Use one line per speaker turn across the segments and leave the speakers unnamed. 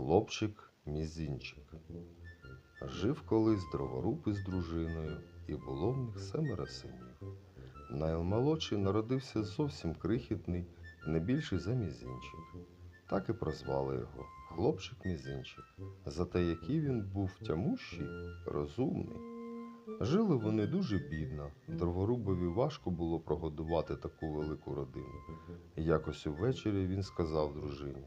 Хлопчик мізінчик. Жив колись дроворуб із дружиною, і було в них семеро синів. Наймолодший народився зовсім крихітний, не більший за мізинчик. Так і прозвали його хлопчик мізинчик, за те, який він був тямущий, розумний. Жили вони дуже бідно, дроворубові важко було прогодувати таку велику родину. Якось увечері він сказав дружині: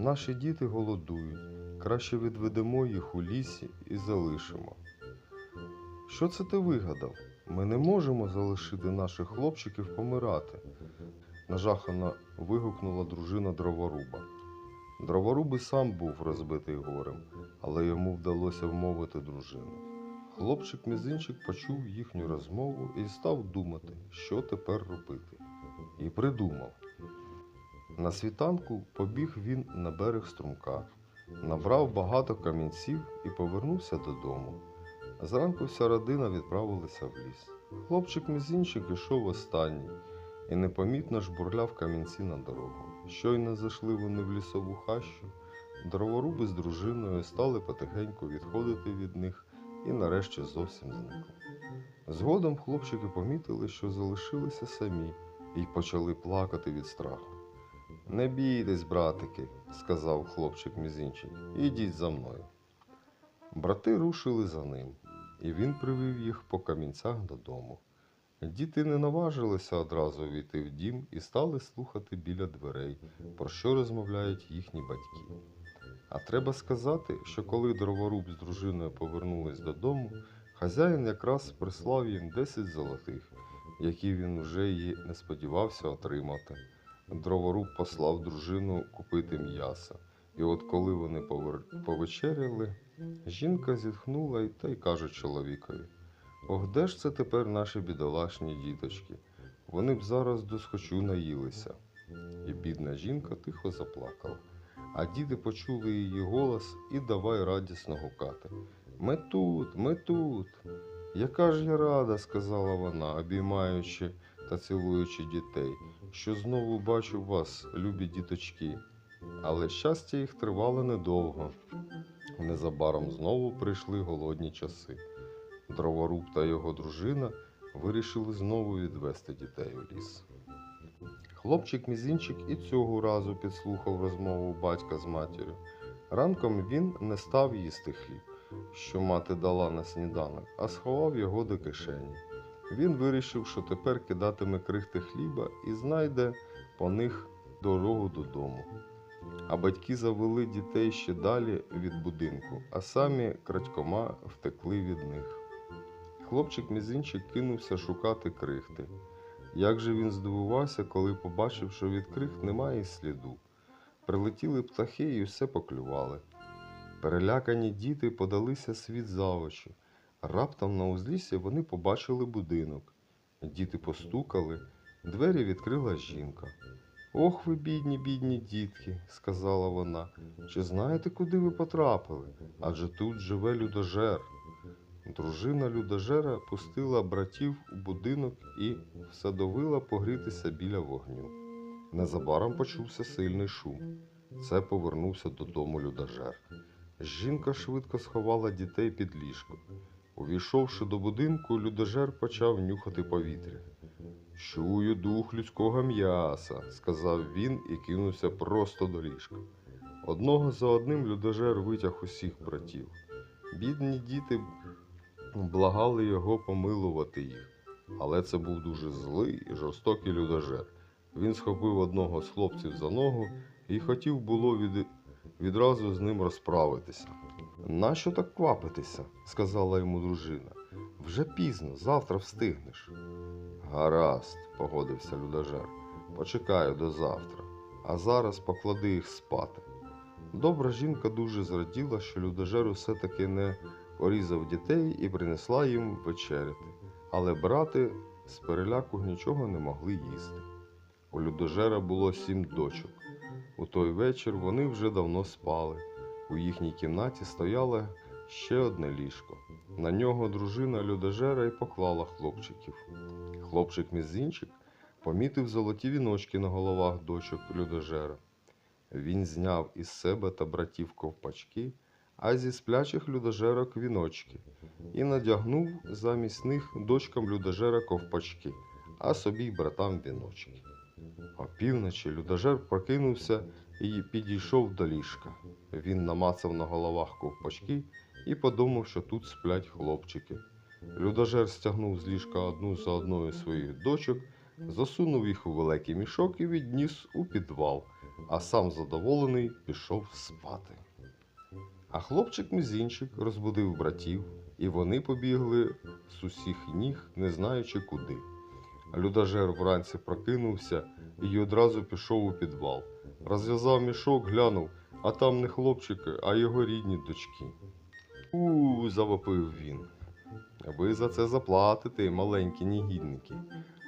Наші діти голодують, краще відведемо їх у лісі і залишимо. Що це ти вигадав? Ми не можемо залишити наших хлопчиків помирати. нажахано вигукнула дружина дроворуба. Дроворуб і сам був розбитий горем, але йому вдалося вмовити дружину. Хлопчик мізинчик почув їхню розмову і став думати, що тепер робити. І придумав. На світанку побіг він на берег струмка, набрав багато камінців і повернувся додому. Зранку вся родина відправилася в ліс. Хлопчик мізинчик ішов останній і непомітно жбурляв камінці на дорогу. Щойно зайшли вони в лісову хащу, дроворуби з дружиною стали потихеньку відходити від них і нарешті зовсім зникли. Згодом хлопчики помітили, що залишилися самі і почали плакати від страху. Не бійтесь, братики, сказав хлопчик мізинчик, ідіть за мною. Брати рушили за ним, і він привів їх по камінцях додому. Діти не наважилися одразу війти в дім і стали слухати біля дверей, про що розмовляють їхні батьки. А треба сказати, що коли дроворуб з дружиною повернулись додому, хазяїн якраз прислав їм 10 золотих, які він вже й не сподівався отримати. Дроворуб послав дружину купити м'яса. І от коли вони повечеряли, жінка зітхнула та й каже чоловікові: Ох, де ж це тепер наші бідолашні діточки? Вони б зараз досхочу наїлися. І бідна жінка тихо заплакала. А діти почули її голос і давай радісно гукати. Ми тут, ми тут. Яка ж я рада, сказала вона, обіймаючи та цілуючи дітей, що знову бачу вас, любі діточки. Але щастя їх тривало недовго. Незабаром знову прийшли голодні часи. Дроворуб та його дружина вирішили знову відвести дітей у ліс. Хлопчик мізинчик і цього разу підслухав розмову батька з матір'ю. Ранком він не став їсти хліб, що мати дала на сніданок, а сховав його до кишені. Він вирішив, що тепер кидатиме крихти хліба і знайде по них дорогу додому. А батьки завели дітей ще далі від будинку, а самі крадькома втекли від них. Хлопчик мізинчик кинувся шукати крихти. Як же він здивувався, коли побачив, що від крихт немає сліду. Прилетіли птахи і все поклювали. Перелякані діти подалися світ за очі. Раптом на узліссі вони побачили будинок. Діти постукали, двері відкрила жінка. Ох ви, бідні, бідні дітки, сказала вона. Чи знаєте, куди ви потрапили? Адже тут живе людожер. Дружина людожера пустила братів у будинок і всадовила погрітися біля вогню. Незабаром почувся сильний шум. Це повернувся додому людожер. Жінка швидко сховала дітей під ліжко. Увійшовши до будинку, людожер почав нюхати повітря. Чую дух людського м'яса, сказав він і кинувся просто до ліжка. Одного за одним людожер витяг усіх братів. Бідні діти благали його помилувати їх, але це був дуже злий і жорстокий людожер. Він схопив одного з хлопців за ногу і хотів було від... відразу з ним розправитися. Нащо так квапитися? сказала йому дружина. Вже пізно, завтра встигнеш. Гаразд, погодився людожер. Почекаю до завтра, а зараз поклади їх спати. Добра жінка дуже зраділа, що людожер усе таки не порізав дітей і принесла їм вечеряти. Але брати з переляку нічого не могли їсти. У людожера було сім дочок. У той вечір вони вже давно спали. У їхній кімнаті стояло ще одне ліжко. На нього дружина людожера й поклала хлопчиків. Хлопчик мізинчик помітив золоті віночки на головах дочок людожера. Він зняв із себе та братів ковпачки, а зі сплячых людожерок віночки, і надягнув замість них дочкам людожера ковпачки, а собі братам віночки. Опівночі людожер прокинувся і підійшов до ліжка. Він намацав на головах ковпачки і подумав, що тут сплять хлопчики. Людожер стягнув з ліжка одну за одною своїх дочок, засунув їх у великий мішок і відніс у підвал, а сам задоволений пішов спати. А хлопчик мізінчик розбудив братів, і вони побігли з усіх ніг, не знаючи куди. Людожер вранці прокинувся і одразу пішов у підвал. Розв'язав мішок, глянув, а там не хлопчики, а його рідні дочки. У, завопив він. Ви за це заплатите, маленькі негідники.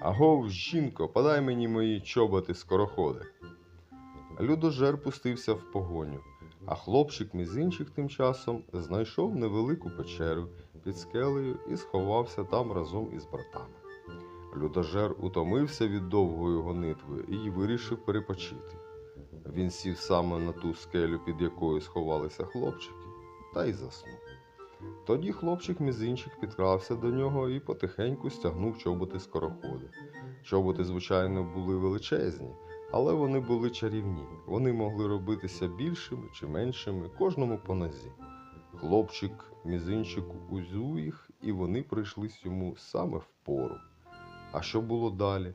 Агов, жінко, подай мені мої чоботи скороходи. Людожер пустився в погоню, а хлопчик мізинчик тим часом знайшов невелику печеру під скелею і сховався там разом із братами. Людожер утомився від довгої гонитви і вирішив перепочити. Він сів саме на ту скелю, під якою сховалися хлопчики, та й заснув. Тоді хлопчик мізинчик підкрався до нього і потихеньку стягнув чоботи скороходи. Чоботи, звичайно, були величезні, але вони були чарівні. Вони могли робитися більшими чи меншими, кожному по нозі. Хлопчик мізинчик узув їх, і вони прийшлись йому саме в пору. А що було далі?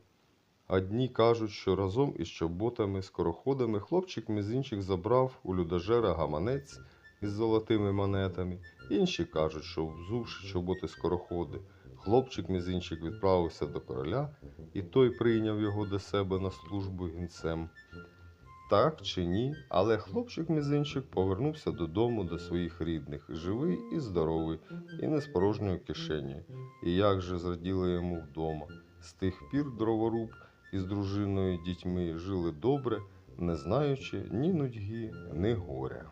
Одні кажуть, що разом із чоботами скороходами хлопчик мізинчик забрав у людожера гаманець із золотими монетами. Інші кажуть, що взувши чоботи скороходи, хлопчик мізинчик відправився до короля, і той прийняв його до себе на службу гінцем. Так чи ні, але хлопчик мізинчик повернувся додому до своїх рідних, живий і здоровий, і не з порожньою кишенею. І як же зраділи йому вдома. З тих пір дроворуб із дружиною і дітьми жили добре, не знаючи ні нудьги, ні горя.